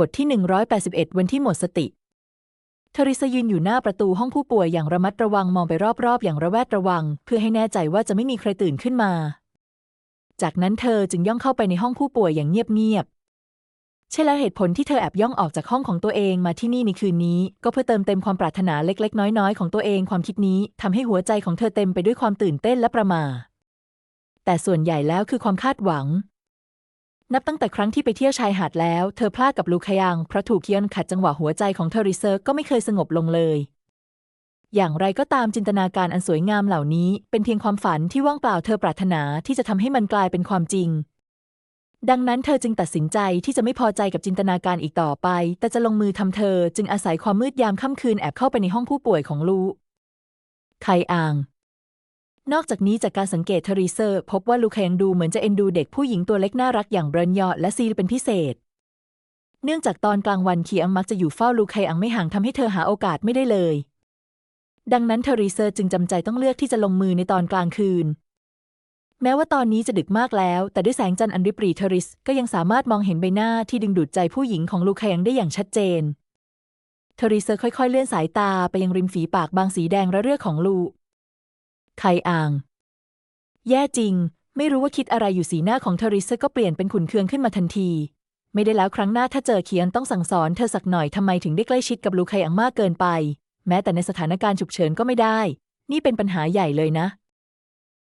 บทที่ 181 วันที่หมดสติเทริซายืนอยู่หน้าประตูห้องผู้ป่วยอย่างระมัดระวังมองไปรอบๆ อย่างระแวดระวัง เพื่อให้แน่ใจว่าจะไม่มีใครตื่นขึ้นมา จากนั้นเธอจึงย่องเข้าไปในห้องผู้ป่วยอย่างเงียบๆ ใช่แล้วเหตุผลที่เธอแอบย่องออกจากห้องของตัวเองมาที่นี่ในคืนนี้ ก็เพื่อเติมเต็มความปรารถนาเล็ก ๆ น้อยๆ ของตัวเองความคิดนี้ทำให้หัวใจของเธอเต็มไปด้วยความตื่นเต้นและประหม่าแต่ส่วนใหญ่แล้วคือความคาดหวัง นับตั้งแต่ครั้งที่ไปเที่ยวชายหาดแล้ว เธอพลาดกับลูคยังเพราะถูกเคียนขัดจังหวะหัวใจของเธอริเซอร์ก็ไม่เคยสงบลงเลย อย่างไรก็ตามจินตนาการอันสวยงามเหล่านี้ เป็นเพียงความฝันที่ว่างเปล่าเธอปรารถนาที่จะทำให้มันกลายเป็นความจริง ดังนั้นเธอจึงตัดสินใจที่จะไม่พอใจกับจินตนาการอีกต่อไป แต่จะลงมือทำเธอจึงอาศัยความมืดยามค่ำคืนแอบเข้าไปในห้องผู้ป่วยของลูไคอาง นอกจากนี้จากการสังเกตเทรีเซอร์ พบว่าลูคยังดูเหมือนจะเอ็นดูเด็กผู้หญิงตัวเล็กน่ารักอย่างเบรนยอและซีลเป็นพิเศษ เนื่องจากตอนกลางวันคีอังมักจะอยู่เฝ้าลูไคอังไม่ห่างทำให้เธอหาโอกาสไม่ได้เลย ดังนั้นเทรีเซอร์จึงจำใจต้องเลือกที่จะลงมือในตอนกลางคืน แม้ว่าตอนนี้จะดึกมากแล้ว แต่ด้วยแสงจันทร์อันริบหรี่เทริสก็ยังสามารถมองเห็นใบหน้าที่ดึงดูดใจผู้หญิงของลูคยังได้อย่างชัดเจนเทรีเซอร์ค่อยๆ เลื่อนสายตาไปยังริมฝีปากบางสีแดงระเรื่อของลู ไคอาง แย่จริง ไม่รู้ว่าคิดอะไรอยู่สีหน้าของเทริสก็เปลี่ยนเป็นขุนเคืองขึ้นมาทันที ไม่ได้แล้วครั้งหน้าถ้าเจอเคียนต้องสั่งสอนเธอสักหน่อยทำไมถึงได้ใกล้ชิดกับลูไคอังมากเกินไป แม้แต่ในสถานการณ์ฉุกเฉินก็ไม่ได้ นี่เป็นปัญหาใหญ่เลยนะ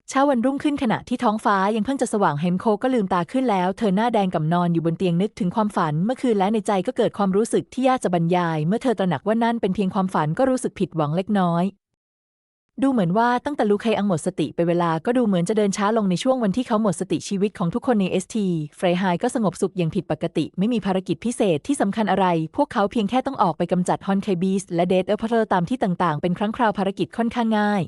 เช้าวันรุ่งขึ้นขณะที่ท้องฟ้ายังเพิ่งจะสว่างเฮมโคก็ลืมตาขึ้นแล้ว เธอหน้าแดงกับนอนอยู่บนเตียงนึกถึงความฝันเมื่อคืนและในใจก็เกิดความรู้สึกที่ยากจะบรรยาย เมื่อเธอตระหนักว่านั่นเป็นเพียงความฝันก็รู้สึกผิดหวังเล็กน้อย ดูเหมือนว่าตั้งแต่ลูไคอังหมดสติไปเวลาก็ดูเหมือนจะเดินช้าลงในช่วงวันที่เขาหมดสติชีวิตของทุกคนในเอสทีเฟรไฮก็สงบสุขอย่างผิดปกติ ไม่มีภารกิจพิเศษที่สำคัญอะไร พวกเขาเพียงแค่ต้องออกไปกำจัดฮอนไคบีสและเดดเออร์พเทอร์ตามที่ต่างๆ เป็นครั้งคราวภารกิจค่อนข้างง่าย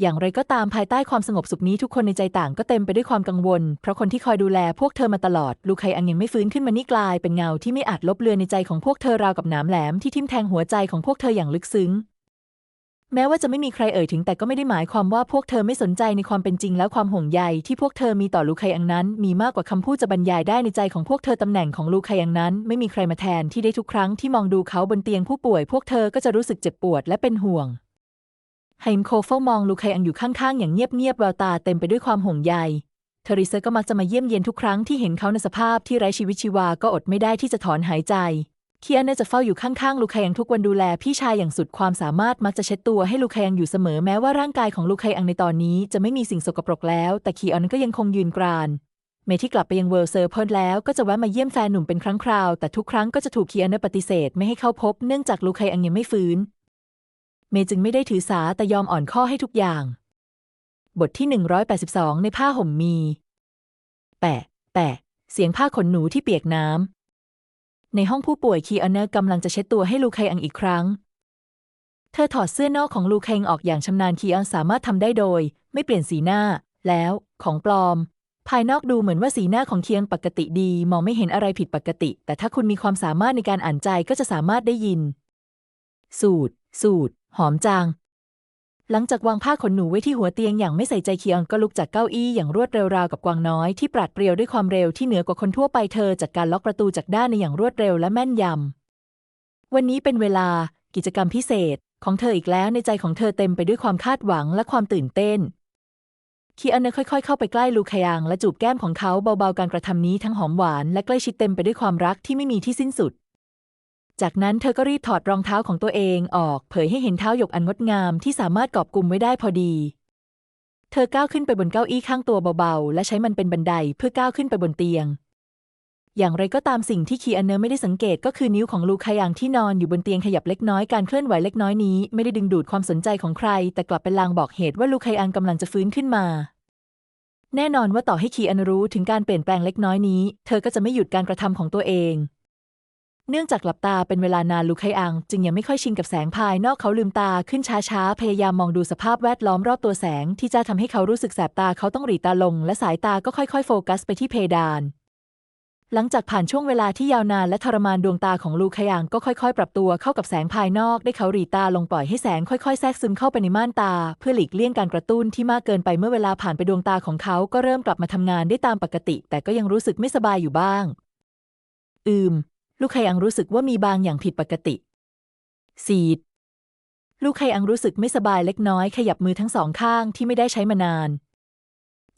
อย่างไรก็ตามภายใต้ความสงบสุขนี้ทุกคนในใจต่างก็เต็มไปด้วยความกังวล เพราะคนที่คอยดูแลพวกเธอมาตลอด ลูไคอังยังไม่ฟื้นขึ้นมานี่กลายเป็นเงาที่ไม่อาจลบเลือนในใจของพวกเธอราวกับหนามแหลมที่ทิ่มแทงหัวใจของพวกเธออย่างลึกซึ้ง แม้ว่าจะไม่มีใครเอ่ยถึงแต่ก็ไม่ได้หมายความว่าพวกเธอไม่สนใจในความเป็นจริงและความห่วงใยที่พวกเธอมีต่อลูไคอังนั้น มีมากกว่าคำพูดจะบรรยายได้ในใจของพวกเธอตำแหน่งของลูไคอังนั้น ไม่มีใครมาแทนที่ได้ทุกครั้งที่มองดูเขาบนเตียงผู้ป่วย พวกเธอก็จะรู้สึกเจ็บปวดและเป็นห่วงไฮมโคเฝ้ามองลูไคอังอยู่ข้างๆ อย่างเงียบๆแววตาเต็มไปด้วยความห่วงใยเทริเซก็มักจะมาเยี่ยมเยียนทุกครั้งที่เห็นเขาในสภาพที่ไร้ชีวิตชีวาก็อดไม่ได้ที่จะถอนหายใจ เคียนเนจะเฝ้าอยู่ข้างๆ ลูคายังทุกวันดูแลพี่ชายอย่างสุดความสามารถมักจะเช็ดตัวให้ลูคายังอยู่เสมอแม้ว่าร่างกายของลูคายังในตอนนี้จะไม่มีสิ่งสกปรกแล้ว แต่เคีออนก็ยังคงยืนกรานเมที่กลับไปยังเวิร์เซอร์เพิร์แล้วก็จะแวะมาเยี่ยมแฟนหนุ่มเป็นครั้งคราว แต่ทุกครั้งก็จะถูกเคีออนปฏิเสธไม่ให้เข้าพบเนื่องจากลูคายังยังไม่ฟื้น เมจึงไม่ได้ถือสาแต่ยอมอ่อนข้อให้ทุกอย่าง บทที่ 182 ในผ้าห่มมี แปะ แปะ เสียงผ้าขนหนูที่เปียกน้ำ ในห้องผู้ป่วยคีอันเนอร์กำลังจะเช็ดตัวให้ลูไคอังอีกครั้ง เธอถอดเสื้อนอกของลูไคอังออกอย่างชำนาญคีอังสามารถทำได้โดย ไม่เปลี่ยนสีหน้า แล้ว ของปลอม ภายนอกดูเหมือนว่าสีหน้าของเคียงปกติดี มองไม่เห็นอะไรผิดปกติ แต่ถ้าคุณมีความสามารถในการอ่านใจก็จะสามารถได้ยิน สูตร สูตร หอมจัง หลังจากวางผ้าขนหนูไว้ที่หัวเตียงอย่างไม่ใส่ใจเคียงก็ลุกจากเก้าอี้อย่างรวดเร็วราวกับกวางน้อยที่ปราดเปรียวด้วยความเร็วที่เหนือกว่าคนทั่วไปเธอจัดการล็อกประตูจากด้านในอย่างรวดเร็วและแม่นยำ วันนี้เป็นเวลากิจกรรมพิเศษของเธออีกแล้วในใจของเธอเต็มไปด้วยความคาดหวังและความตื่นเต้นคีอันเนค่อยๆ เข้าไปใกล้ลูคยางและจูบแก้มของเขาเบาๆการกระทำนี้ทั้งหอมหวานและใกล้ชิดเต็มไปด้วยความรักที่ไม่มีที่สิ้นสุด จากนั้นเธอก็รีบถอดรองเท้าของตัวเองออกเผยให้เห็นเท้าหยกอันงดงามที่สามารถกอบกุมไว้ได้พอดี เธอก้าวขึ้นไปบนเก้าอี้ข้างตัวเบาๆ และใช้มันเป็นบันไดเพื่อก้าวขึ้นไปบนเตียง อย่างไรก็ตามสิ่งที่คีอันเนอร์ไม่ได้สังเกตก็คือนิ้วของลูคายางที่นอนอยู่บนเตียงขยับเล็กน้อยการเคลื่อนไหวเล็กน้อยนี้ไม่ได้ดึงดูดความสนใจของใคร แต่กลับเป็นลางบอกเหตุว่าลูคายางกำลังจะฟื้นขึ้นมา แน่นอนว่าต่อให้คีอันรู้ถึงการเปลี่ยนแปลงเล็กน้อยนี้ เธอก็จะไม่หยุดการกระทำของตัวเอง เนื่องจากหลับตาเป็นเวลานานลูไคอัง จึงยังไม่ค่อยชินกับแสงภายนอกเขาลืมตาขึ้นช้าๆ พยายามมองดูสภาพแวดล้อมรอบตัวแสง ที่จะทำให้เขารู้สึกแสบตาเขาต้องหลีตาลง และสายตาก็ค่อยๆ โฟกัสไปที่เพดาน หลังจากผ่านช่วงเวลาที่ยาวนานและทรมานดวงตาของลูคยังก็ค่อยๆ ปรับตัวเข้ากับแสงภายนอกได้เขาหลีตาลงปล่อยให้แสงค่อยๆ แทรกซึมเข้าไปในม่านตา เพื่อหลีกเลี่ยงการกระตุ้นที่มากเกินไปเมื่อเวลาผ่านไปดวงตาของเขาก็เริ่มกลับมาทำงานได้ตามปกติ แต่ก็ยังรู้สึกไม่สบายอยู่บ้าง อืม ลูกไคอังรู้สึกว่ามีบางอย่างผิดปกติ สีด ลูกไคอังรู้สึกไม่สบายเล็กน้อยขยับมือทั้งสองข้างที่ไม่ได้ใช้มานาน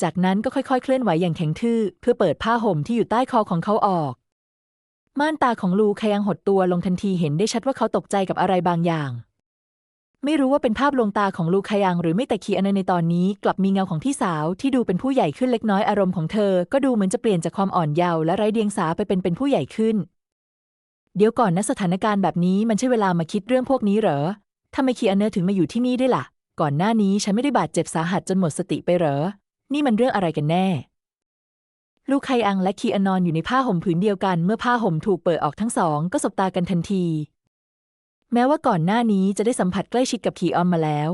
จากนั้นก็ค่อยๆ เคลื่อนไหวอย่างแข็งทื่อ เพื่อเปิดผ้าห่มที่อยู่ใต้คอของเขาออก ม่านตาของลูไคยังหดตัวลงทันทีเห็นได้ชัดว่าเขาตกใจกับอะไรบางอย่าง ไม่รู้ว่าเป็นภาพลวงตาของลูไคยังหรือไม่แต่คีอันในตอนนี้ กลับมีเงาของพี่สาวที่ดูเป็นผู้ใหญ่ขึ้นเล็กน้อยอารมณ์ของเธอ ก็ดูเหมือนจะเปลี่ยนจากความอ่อนเยาว์และไร้เดียงสาไปเป็นเป็นผู้ใหญ่ขึ้น เดี๋ยวก่อนนะสถานการณ์แบบนี้มันใช่เวลามาคิดเรื่องพวกนี้เหรอทำไมคีอันเนอร์ถึงมาอยู่ที่นี่ได้วยล่ะ ก่อนหน้านี้ฉันไม่ได้บาดเจ็บสาหัสจนหมดสติไปเหรอ นี่มันเรื่องอะไรกันแน่ ลูกไคอังและคีอานอนอยู่ในผ้าห่มผืนเดียวกัน เมื่อผ้าห่มถูกเปิดออกทั้งสอง ก็สบตากันทันที แม้ว่าก่อนหน้านี้จะได้สัมผัสใกล้ชิดกับคีออนมาแล้ว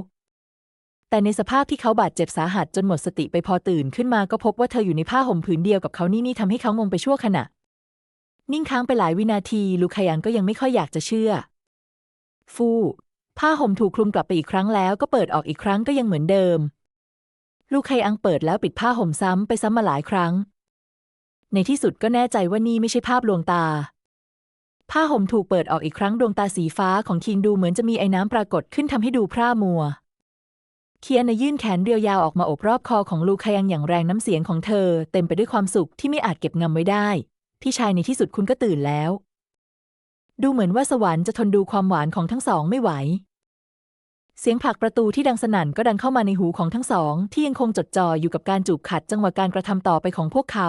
แต่ในสภาพที่เขาบาดเจ็บสาหัสจนหมดสติไปพอตื่นขึ้นมาก็พบว่าเธออยู่ในผ้าห่มผืนเดียวกับเขานี่นี่ทำให้เขางงไปชั่วขณะ นิ่งค้างไปหลายวินาที ลูกไคอังก็ยังไม่ค่อยอยากจะเชื่อ ฟู่ผ้าห่มถูกคลุมกลับไปอีกครั้งแล้วก็เปิดออกอีกครั้งก็ยังเหมือนเดิม ลูกไคอังเปิดแล้วปิดผ้าห่มซ้ำไปซ้ำมาหลายครั้ง ในที่สุดก็แน่ใจว่านี่ไม่ใช่ภาพลวงตา ผ้าห่มถูกเปิดออกอีกครั้งดวงตาสีฟ้าของคิงดูเหมือนจะมีไอ้น้ำปรากฏขึ้นทำให้ดูพร่ามัวเคียนยื่นแขนเรียวยาวออกมาโอบรอบคอของลูกไคยังอย่างแรงน้ำเสียงของเธอ เต็มไปด้วยความสุขที่ไม่อาจเก็บงำไว้ได้ พี่ชายในที่สุดคุณก็ตื่นแล้ว ดูเหมือนว่าสวรรค์จะทนดูความหวานของทั้งสองไม่ไหว เสียงผลักประตูที่ดังสนั่นก็ดังเข้ามาในหูของทั้งสอง ที่ยังคงจดจ่ออยู่กับการจูบขัดจังหวะการกระทำต่อไปของพวกเขา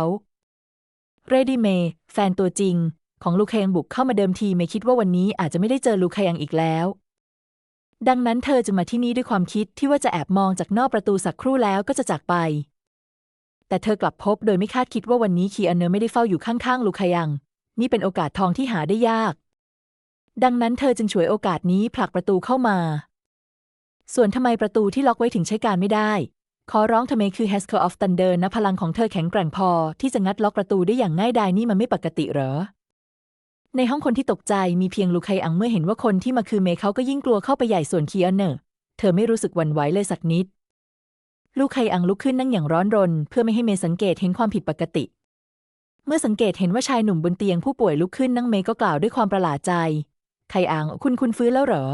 เรดี้เมย์แฟนตัวจริง ของลูคยังบุกเข้ามาเดิมทีไม่คิดว่าวันนี้อาจจะไม่ได้เจอลูคยังอีกแล้วดังนั้นเธอจึงมาที่นี่ด้วยความคิดที่ว่าจะแอบมองจากนอกประตูสักครู่แล้วก็จะจากไป แต่เธอกลับพบโดยไม่คาดคิดว่าวันนี้คีอันเนอร์ไม่ได้เฝ้าอยู่ข้างๆลูคายัง นี่เป็นโอกาสทองที่หาได้ยาก ดังนั้นเธอจึงฉวยโอกาสนี้ผลักประตูเข้ามา ส่วนทำไมประตูที่ล็อกไว้ถึงใช้การไม่ได้ ขอร้องทำไมคือ Haskell of Thunder นะพลังของเธอแข็งแกร่งพอ ที่จะงัดล็อกประตูได้อย่างง่ายดายนี่มันไม่ปกติเหรอ ในห้องคนที่ตกใจมีเพียงลูไคอังเมื่อเห็นว่าคนที่มาคือเมย์เขาก็ยิ่งกลัวเข้าไปใหญ่ส่วนคีอันเนอร์เธอไม่รู้สึกหวั่นไหวเลยสักนิด ลูกไคอังลุกขึ้นนั่งอย่างร้อนรน เพื่อไม่ให้เมย์สังเกตเห็นความผิดปกติ เมื่อสังเกตเห็นว่าชายหนุ่มบนเตียงผู้ป่วยลุกขึ้นนั่งเมย์ก็กล่าวด้วยความประหลาดใจ ไคอังคุณคุณฟื้นแล้วเหรอ